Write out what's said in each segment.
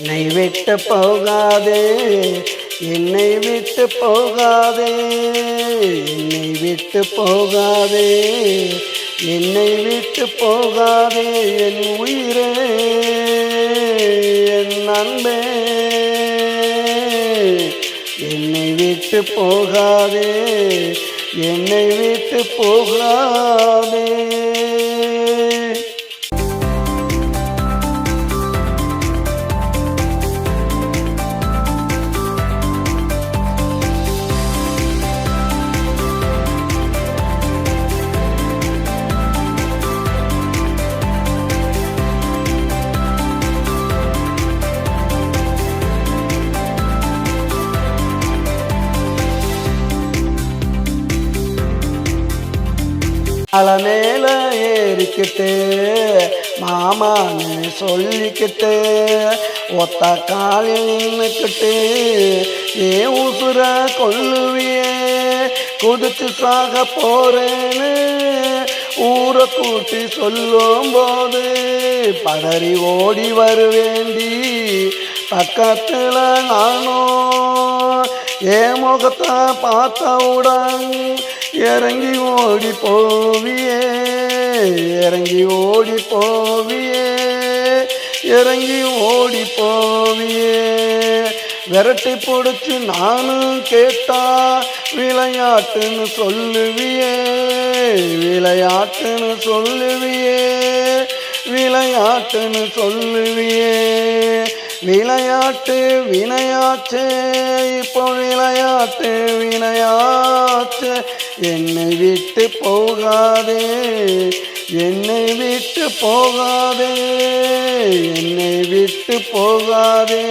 என்னை விட்டு போகாதே என்னை விட்டு போகாதே என்னை விட்டு போகாதே என்னை விட்டு போகாதே என் உயிரே என் நண்பே என்னை விட்டு போகாதே என்னை விட்டு போகாதே. அல மேல ஏறிக்கிட்டு மாமான்னு சொல்லிக்கிட்டு ஒத்த காலில் நின்றுக்கிட்டு ஏ உசுர கொல்லுவியே குதிச்சு சாக போறேன்னு ஊரை கூட்டி சொல்லும் போது பதறி ஓடி வருவேண்டி பக்கத்தில் நானும் ஏ முகத்தை பார்த்தவுடன் இறங்கி ஓடி போவியே இறங்கி ஓடி போவியே இறங்கி ஓடி போவியே. விரட்டி பிடிச்சி நானும் கேட்டா விளையாட்டுன்னு சொல்லுவியே விளையாட்டுன்னு சொல்லுவியே விளையாட்டுன்னு சொல்லுவியே. விளையாட்டு வினையாச்சே இப்போ விளையாட்டு வினையாச்சே. என்னை விட்டு போகாதே என்னை விட்டு போகாதே என்னை விட்டு போகாதே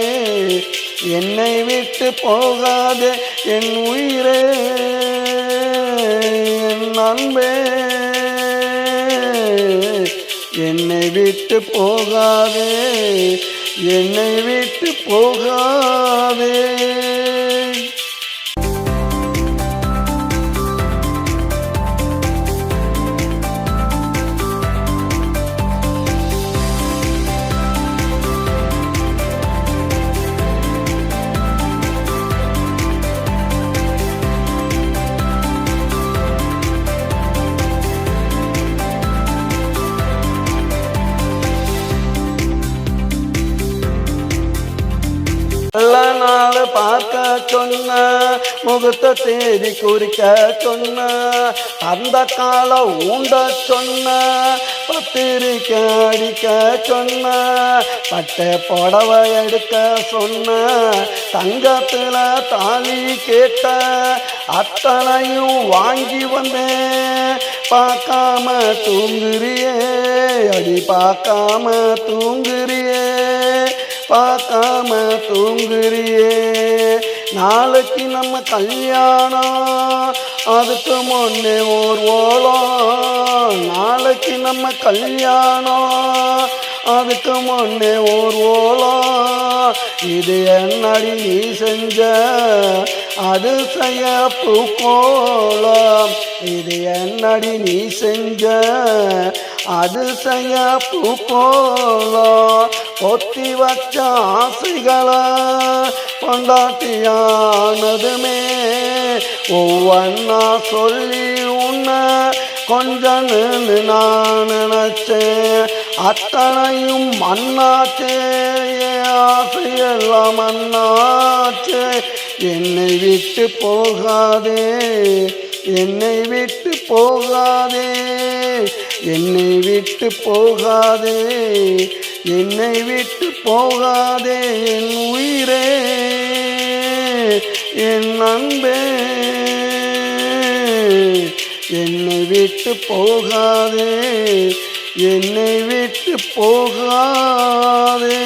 என்னை விட்டு போகாதே என் உயிரே என் அன்பே. என்னை விட்டு போகாதே என்னை விட்டு போகாதே. எல்லா நாள் பார்க்க சொன்ன முகத்தை தேடி குறிக்க சொன்ன அந்த கால ஊண்ட சொன்ன பத்திரிக்கை அடிக்க சொன்ன பட்டை புடவை எடுக்க சொன்ன தங்கத்தில் தாலி கேட்ட அத்தனையும் வாங்கி வந்தேன். பார்க்காம தூங்குறியே அடி பார்க்காம தூங்குறியே. பார்க்காம தூங்குறியே. நாளைக்கு நம்ம கல்யாணம். அதுக்கு முன்னே ஓர் ஓலம். நாளைக்கு நம்ம கல்யாணம். அதுக்கு முன்னே ஓர் ஓலம். இது என்னடி நீ செஞ்ச அது செய்ய பூக்கோலம் இது என்னடி நீ செஞ்ச அது செய்ய பூக்கோலம் ஒத்தி வச்ச ஆசைகளை பொண்டாட்டியானதுமே. ஒவ்வொன்னா சொல்லி உன்ன கொஞ்சன்னு நான் நினைச்சேன். அத்தனையும் மண்ணாச்சே ஆசையெல்லாம் மண்ணாச்சே. என்னை விட்டு போகாதே என்னை விட்டு போகாதே என்னை விட்டு போகாதே. என்னை விட்டு போகாதே என் உயிரே என் அன்பே. என்னை விட்டு போகாதே என்னை விட்டு போகாதே.